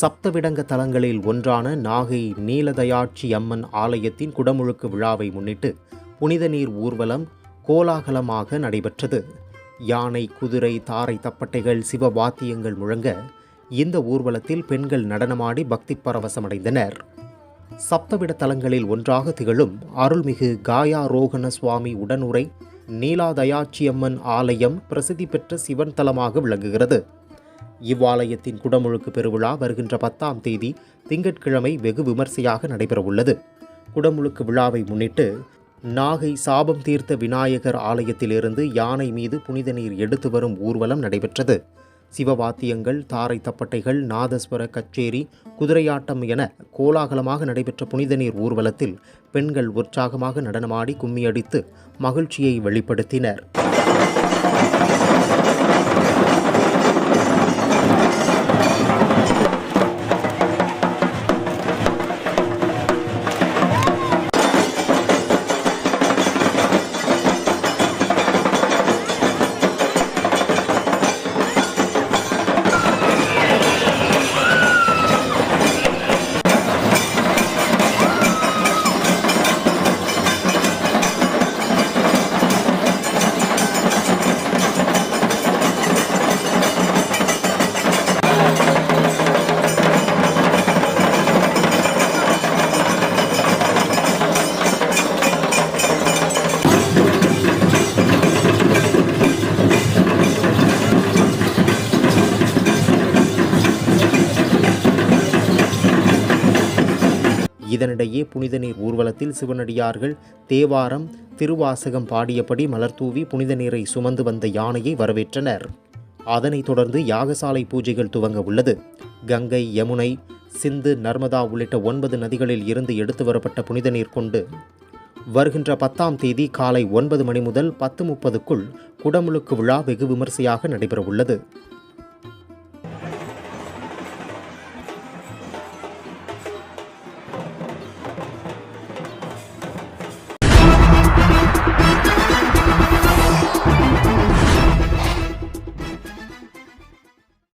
சப்தவிடங்க தலங்களில் ஒன்றான நாகை நீலதயாட்சி அம்மன் ஆலயத்தின் குடமுழுக்கு விழாவை முன்னிட்டு புனித நீர் ஊர்வலம் கோலாகலமாக நடைபெற்றது. யானை குதிரை தாரை தப்பட்டைகள் சிவ வாத்தியங்கள் முழங்க இந்த ஊர்வலத்தில் பெண்கள் நடனமாடி பக்தி பரவசமடைந்தனர். சப்தவிட தலங்களில் ஒன்றாக திகழும் அருள்மிகு காயாரோகண சுவாமி உடனுரை நீலாதயாட்சியம்மன் ஆலயம் பிரசித்தி பெற்ற சிவன் தலமாக விளங்குகிறது. இவ்வாலயத்தின் குடமுழுக்கு பெருவிழா வருகின்ற பத்தாம் தேதி திங்கட்கிழமை வெகு விமர்சையாக நடைபெறவுள்ளது. குடமுழுக்கு விழாவை முன்னிட்டு நாகை சாபம் தீர்த்த விநாயகர் ஆலயத்திலிருந்து யானை மீது புனித நீர் எடுத்து வரும் ஊர்வலம் நடைபெற்றது. சிவவாத்தியங்கள் தாரை தப்பட்டைகள் நாதஸ்வர கச்சேரி குதிரையாட்டம் என கோலாகலமாக நடைபெற்ற புனித நீர் ஊர்வலத்தில் பெண்கள் உற்சாகமாக நடனமாடி கும்மியடித்து மகிழ்ச்சியை வெளிப்படுத்தினர். இதனிடையே புனித நீர் ஊர்வலத்தில் சிவனடியார்கள் தேவாரம் திருவாசகம் பாடியபடி மலர்தூவி புனித நீரை சுமந்து வந்த யானையை வரவேற்றனர். அதனைத் தொடர்ந்து யாகசாலை பூஜைகள் துவங்க உள்ளது. கங்கை யமுனை சிந்து நர்மதா உள்ளிட்ட ஒன்பது நதிகளில் இருந்து எடுத்து வரப்பட்ட புனித நீர் கொண்டு வருகின்ற பத்தாம் தேதி காலை ஒன்பது மணி முதல் பத்து முப்பதுக்குள் குடமுழுக்கு விழா வெகு விமர்சையாக நடைபெறவுள்ளது.